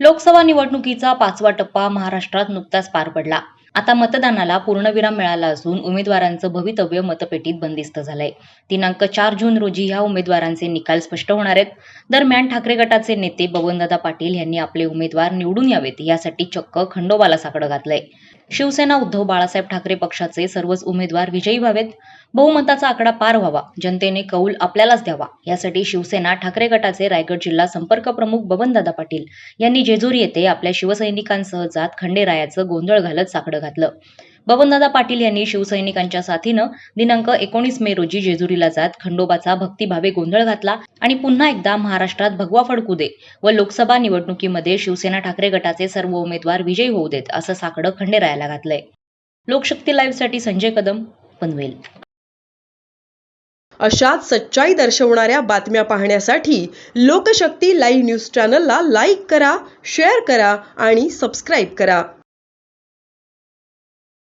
लोकसभा निवडणुकीचा पाचवा टप्पा महाराष्ट्रात नुकताच पार पडला. आता मतदानाला पूर्णविराम मिळाला असून उमेदवारांचं भवितव्य मतपेटीत बंदिस्त झालंय. दिनांक चार जून रोजी ह्या उमेदवारांचे निकाल स्पष्ट होणार आहेत. दरम्यान ठाकरे गटाचे नेते बबनदादा पाटील यांनी आपले उमेदवार निवडून यावेत यासाठी चक्क खंडोबाला साकडं घातलंय. शिवसेना उद्धव बाळासाहेब ठाकरे पक्षाचे सर्वच उमेदवार विजयी व्हावेत. बहुमताचा आकडा पार व्हावा जनतेने कौल आपल्यालाच द्यावा यासाठी शिवसेना ठाकरे गटाचे रायगड जिल्हा संपर्क प्रमुख बबनदादा पाटील यांनी जेजुरी येथे आपल्या शिवसैनिकांसह जात खंडेरायाचं गोंधळ घालत साकडं घातलं. बबनदादा पाटील यांनी शिवसैनिकांच्या साथीनं दिनांक एकोणीस मे रोजी जेजुरीला जात खंडोबाचा भक्तिभावे गोंधळ घातला आणि पुन्हा एकदा महाराष्ट्रात भगवा फडकू दे व लोकसभा निवडणुकीमध्ये शिवसेना ठाकरे गटाचे सर्व उमेदवार विजयी होऊ देत असं साकडं खंडेरायाला घातलंय. लोकशक्ती लाईव्हसाठी संजय कदम पनवेल. अशाच सच्चाई दर्शवणाऱ्या बातम्या पाहण्यासाठी लोकशक्ती लाईव्ह न्यूज चॅनलला लाईक करा शेअर करा आणि सबस्क्राईब करा.